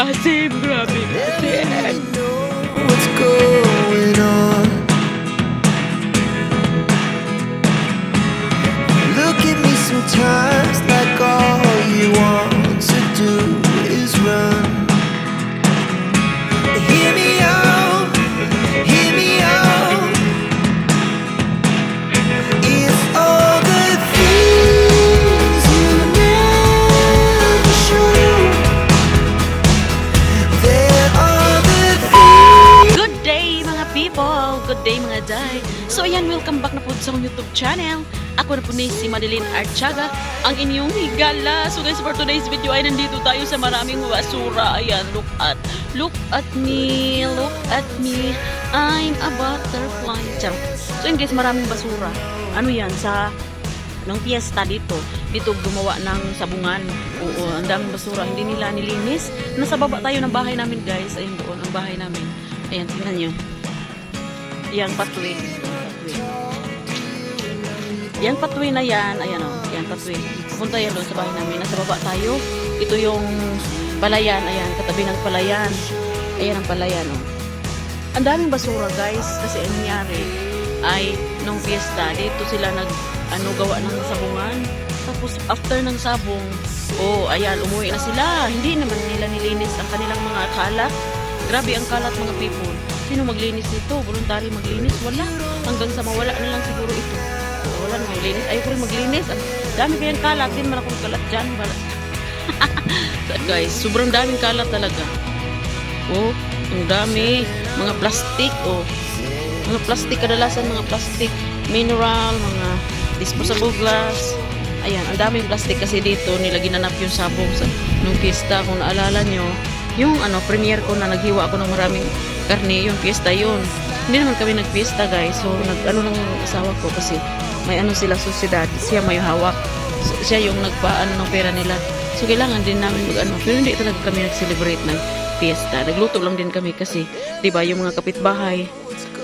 Asim, grabe. What's going on? Look at me sometimes channel. Ako na po ni si Madeline Archaga, ang inyong higala. So guys, for today's video ay nandito tayo sa maraming basura. Ayan, look at, look at me, look at me. I'm a butterfly. Charot. So yun guys, maraming basura. Ano yan, sa nung fiesta dito, dito gumawa ng sabungan. Oo, ang daming basura. Hindi nila nilinis. Nasa baba tayo ng bahay namin guys. Ayun doon, ang bahay namin. Ayan, tingnan nyo. Yan, pathway. Pathway. Yan, pathway na yan. Ayan o, yan, pathway. Punta yan doon sa bahay namin. Nasa baba tayo. Ito yung palayan. Ayan, katabi ng palayan. Ayan ang palayan o. Ang daming basura guys. Kasi ang nangyari ay nung fiesta, dito sila nag ano gawa ng sabungan. Tapos after ng sabong, oh, ayan, umuwi na sila. Hindi naman nila nilinis ang kanilang mga kalat. Grabe ang kalat mga people. Sino maglinis nito? Voluntary maglinis? Wala. Hanggang sa mawala na lang siguro ito. Wala maglinis. Ayoko rin maglinis. Ang dami kayang kalat. Din man akong kalat dyan. Guys, sobrang daming kalat talaga. Oh, ang dami. Mga plastic, oh. Mga plastic, kadalasan mga plastic. Mineral, mga disposable glass. Ayan, ang daming plastic kasi dito nila ginanap yung sabong sa nung fiesta. Kung naalala nyo, yung ano, premiere ko na naghiwa ako ng maraming karne, yung fiesta yun. Hindi naman kami nag-fiesta guys. So, nag, ano yung asawa ko kasi may ano sila susidad. Siya may hawak. Siya yung nagpaano ng pera nila. So, kailangan din namin mag-ano. Pero hindi talaga kami nag-celebrate ng fiesta. Nagluto lang din kami kasi, di ba, yung mga kapitbahay,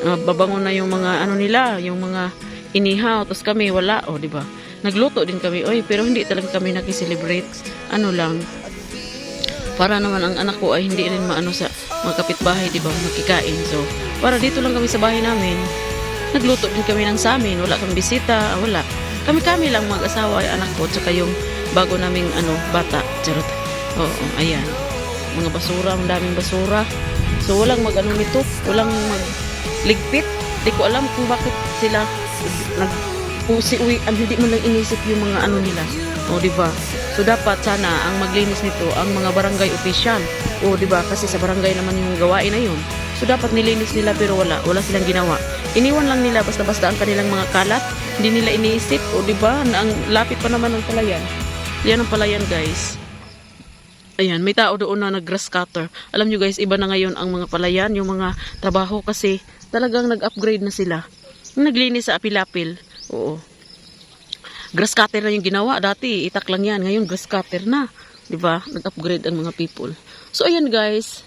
uh, babangon na yung mga ano nila, yung mga inihaw. Tapos kami, wala. O, di ba? Nagluto din kami. Oy, pero hindi talaga kami nag-celebrate. Ano lang, para naman ang anak ko ay hindi rin maano sa mga kapitbahay, di ba, makikain. So, para dito lang kami sa bahay namin. Nagluto din kami ng samin, wala kang bisita, ah, wala. Kami-kami lang mag-asawa, anak ko, tsaka yung bago naming ano, bata. Charot. Oo, ayan. Mga basura, ang daming basura. So, walang mag-ano nito, walang magligpit. Di ko alam kung bakit sila nag usi uwi ang hindi mo lang inisip yung mga ano nila. O, di ba? So, dapat sana ang maglinis nito ang mga barangay official. O, di ba? Kasi sa barangay naman yung gawain na yun. So, dapat nilinis nila pero wala. Wala silang ginawa. Iniwan lang nila basta-basta ang kanilang mga kalat. Hindi nila iniisip. O, di ba? Ang lapit pa naman ng palayan. Yan ang palayan, guys. Ayan, may tao doon na nag-grass cutter. Alam nyo guys, iba na ngayon ang mga palayan, yung mga trabaho kasi talagang nag-upgrade na sila. Naglinis sa apilapil. Oo. Grass cutter na yung ginawa. Dati, itak lang yan. Ngayon, grass cutter na. 'Di ba? Nag-upgrade ang mga people. So, ayan guys.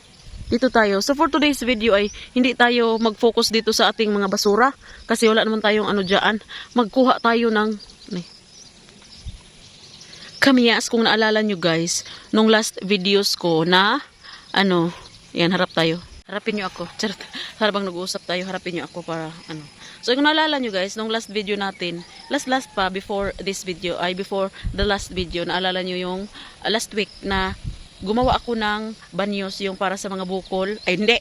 Dito tayo. So, for today's video ay hindi tayo mag-focus dito sa ating mga basura. Kasi wala naman tayong ano dyan. Magkuha tayo ng... Ay, kamiyas kung naalala nyo guys nung last videos ko na ano yan harap tayo harapin nyo ako charot habang nag-uusap tayo harapin nyo ako para ano so kung naalala nyo guys nung last video natin last last pa before this video ay before the last video naalala nyo yung uh, last week na gumawa ako ng banyos yung para sa mga bukol. Ay hindi.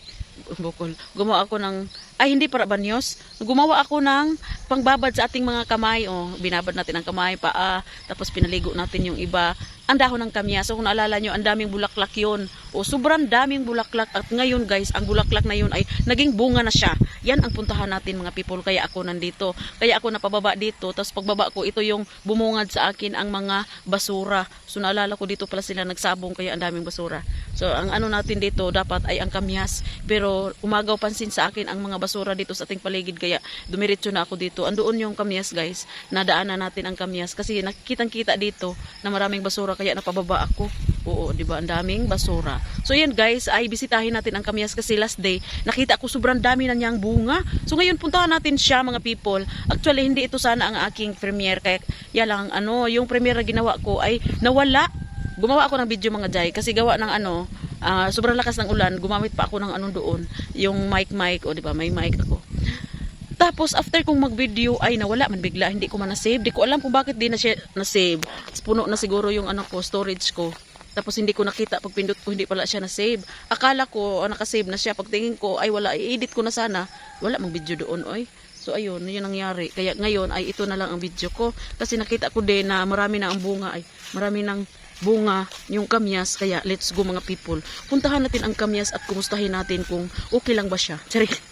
Bukol. Gumawa ako ng ay hindi para banyos. Gumawa ako ng pangbabad sa ating mga kamay. Oh binabad natin ang kamay paa tapos pinaligo natin yung iba ang dahon ng kamya. So kung naalala nyo ang daming bulaklak yun. O sobrang daming bulaklak. At ngayon guys ang bulaklak na yun ay naging bunga na siya. Yan ang puntahan natin mga people. Kaya ako nandito. Kaya ako napababa dito. Tapos pagbaba ko ito yung bumungad sa akin ang mga basura. So naalala ko dito pala sila nagsabong kaya ang daming basura. So ang ano natin dito dapat ay ang kamyas. Pero umagaw pansin sa akin ang mga basura dito sa ating paligid. Kaya dumiretso na ako dito. Andoon yung kamyas guys. Nadaanan natin ang kamyas. Kasi nakikitang kita dito na maraming basura kaya napababa ako. Oo di ba? Ang daming basura. So yan guys ay bisitahin natin ang kamyas kasi last day. Nakita ko sobrang dami na niyang bunga. So ngayon puntahan natin siya mga people. Actually hindi ito sana ang aking premiere. Kaya yan lang ano yung premiere na ginawa ko ay nawala. Gumawa ako ng video mga jay kasi gawa ng ano Ah, sobrang lakas ng ulan, gumamit pa ako ng ano doon, yung mic mic, o di ba, may mic ako. Tapos after kong mag-video ay nawala man bigla, hindi ko man na-save. Di ko alam kung bakit di na siya na-save. Puno na siguro yung ano ko, storage ko. Tapos hindi ko nakita pag pindot ko hindi pala siya na-save. Akala ko oh, naka-save na siya. Pagtingin ko ay wala, i-edit ko na sana. Wala mang video doon, oy. So ayun, yun ang nangyari. Kaya ngayon ay ito na lang ang video ko. Kasi nakita ko din na marami na ang bunga ay marami ng bunga yung kamyas. Kaya let's go mga people. Puntahan natin ang kamyas at kumustahin natin kung okay lang ba siya. Charik.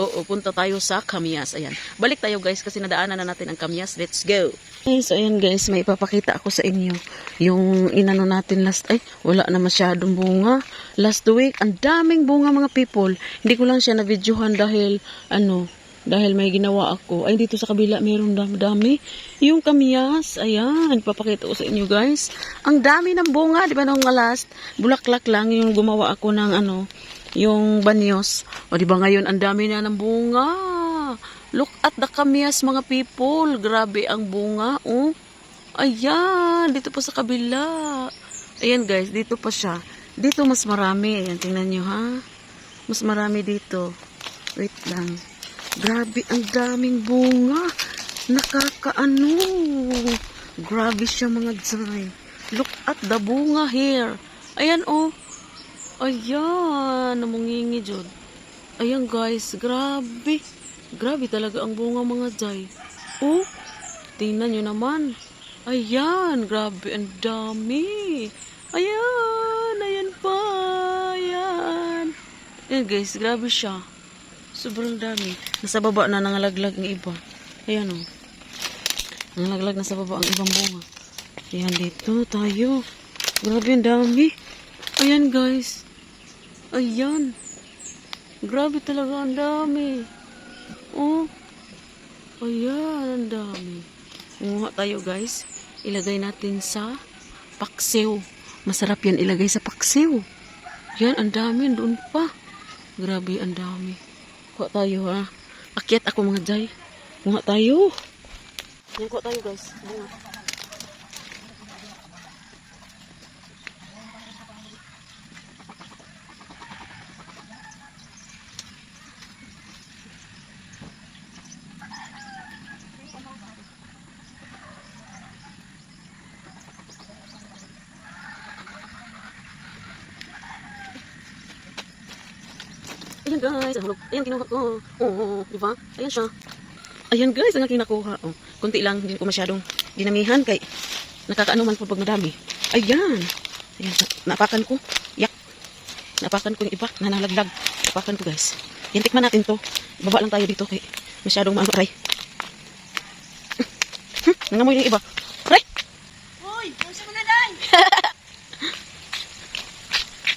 Oo, punta tayo sa Kamias. Ayan. Balik tayo guys kasi nadaanan na natin ang Kamias. Let's go. Okay, so ayan guys, may ipapakita ako sa inyo. Yung inano natin last, ay, wala na masyadong bunga. Last week, ang daming bunga mga people. Hindi ko lang siya na-videohan dahil, ano, dahil may ginawa ako. Ay, dito sa kabila, mayroong dami-dami. Yung Kamias, ayan, ipapakita ko sa inyo guys. Ang dami ng bunga, di ba nung last, bulaklak lang yung gumawa ako ng ano, yung banyos. O di ba ngayon ang dami na ng bunga. Look at the kamias mga people. Grabe ang bunga. Oh. Ayan, dito pa sa kabila. Ayan guys, dito pa siya. Dito mas marami. Ayan, tingnan nyo ha. Mas marami dito. Wait lang. Grabe, ang daming bunga. Nakakaano. Grabe siya mga dzay. Look at the bunga here. Ayan oh. Ayan, namungingi jud. Ayan guys, grabe. Grabe talaga ang bunga mga jay. Oh, tingnan nyo naman. Ayan, grabe, ang dami. Ayan, ayan pa. Ayan. Ayan guys, grabe siya. Sobrang dami. Nasa baba na nangalaglag ng iba. Ayan oh. Nangalaglag na sa baba ang ibang bunga. Ayan dito tayo. Grabe ang dami. Ayan guys. Ayan. Grabe talaga ang dami. Oh. Ayan, ang dami. Kumuha tayo guys. Ilagay natin sa paksiw. Masarap yan ilagay sa paksiw. Yan, ang dami. Doon pa. Grabe, ang dami. Kuha tayo ha. Akyat ako mga jay. Kumuha tayo. Yan, kuha tayo guys. Bunga. Ayan guys, ang hulog. Ayan kinuha ko. Oo, di ba? Ayan siya. Ayan guys, ang aking nakuha. Oh, kunti lang, hindi ko masyadong dinamihan kay nakakaano man po pag madami. Ayan. Ayan, na- napakan ko. Yak. Napakan ko yung iba, nanalaglag. Napakan ko guys. Yan, tikman natin to. Baba lang tayo dito kay masyadong maano aray. Nangamoy yung iba. Aray! Uy, gusto mo na dahil.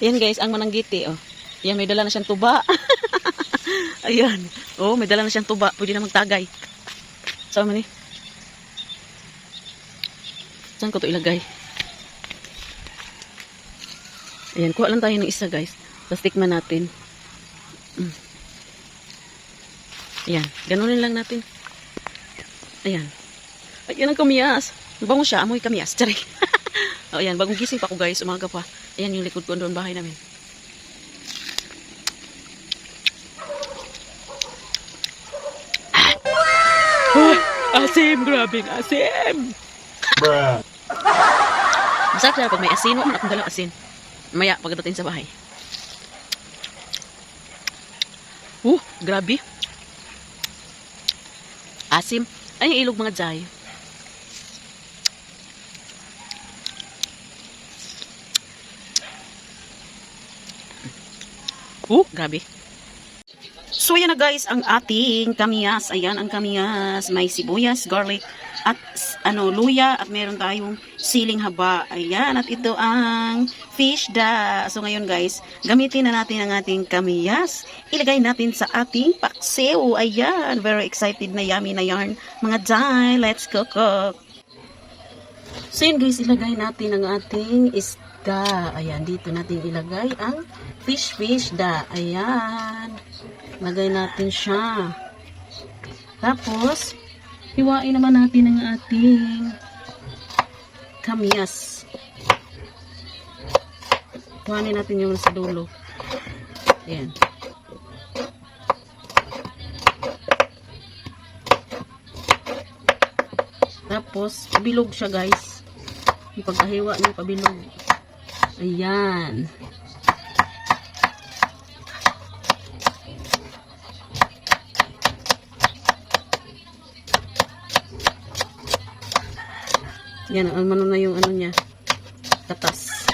Yan guys, ang mananggiti, oh. Yan, may dala na siyang tuba. Ayan. Oh, may dala na siyang tuba. Pwede na magtagay. Saan man eh? Saan ko to ilagay? Ayan, kuha lang tayo ng isa guys. Tapos tikman natin. Mm. Ayan, ganunin lang natin. Ayan. Ayan ang kamiyas. Bango siya, amoy kamiyas. Tsari. o, ayan, bagong gising pa ako guys, umaga pa. Ayan yung likod ko doon bahay namin. Asim, grabing asim. Bruh. Masarap siya pag may asin. Huwag akong dalang asin. Maya, pagdating sa bahay. Uh, grabe. Asim. Ay, yung ilog mga jay. Uh, grabe. So, ayan na guys, ang ating kamiyas. Ayan ang kamiyas. May sibuyas, garlic, at ano, luya, at meron tayong siling haba. Ayan, at ito ang fish da. So, ngayon guys, gamitin na natin ang ating kamiyas. Ilagay natin sa ating paksiw. Ayan, very excited na yummy na yarn. Mga jay, let's cook cook. So yun guys, ilagay natin ang ating isda. Ayan, dito natin ilagay ang fish fish da. Ayan. Lagay natin siya. Tapos, hiwain naman natin ang ating kamyas. Kuhanin natin yung sa dulo. Ayan. Tapos, pabilog siya guys. Yung pagkahiwa niya, pabilog. Ayan. Yan, ano na yung ano niya. Katas.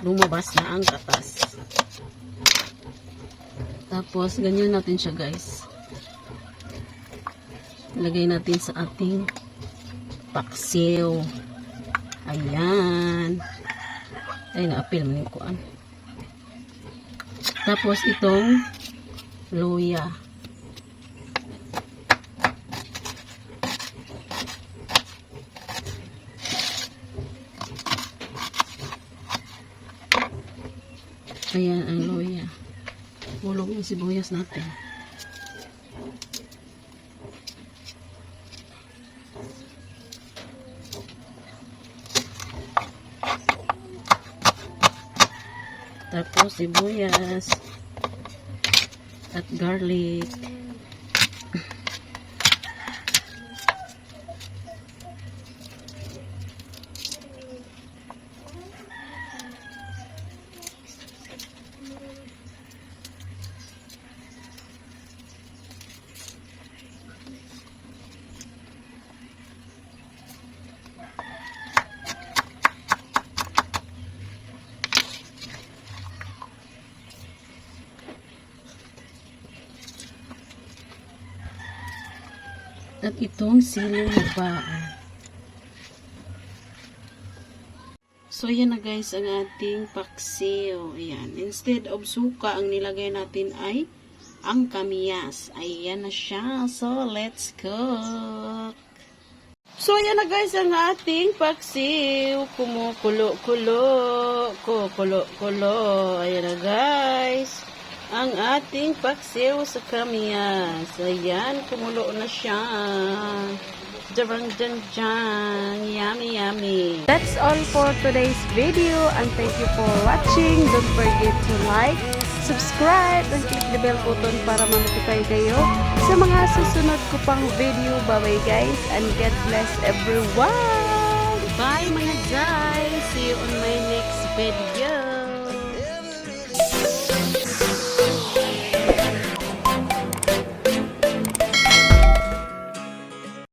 Lumabas na ang katas. Tapos, ganyan natin siya guys. Lagay natin sa ating paksiw. Ayan. Ay, na-appeal mo yung kuan. Tapos, itong luya. Ayan ang luya. Bulog yung sibuyas natin. Tapos sibuyas at garlic. At itong sili na. So, yan na guys ang ating paksiw. Ayan. Instead of suka, ang nilagay natin ay ang kamiyas. Ayan na siya. So, let's cook. So, ayan na guys ang ating paksiw. Kumukulo-kulo. Kukulo-kulo. Ayan na guys. Ang ating paksiw sa kamiyas. Ayan, kumulo na siya. Jarang jan jan. Yummy, yummy. That's all for today's video and thank you for watching. Don't forget to like, subscribe, and click the bell button para ma-notify kayo sa mga susunod ko pang video. Bye-bye guys and God bless everyone! Bye mga guys. See you on my next video.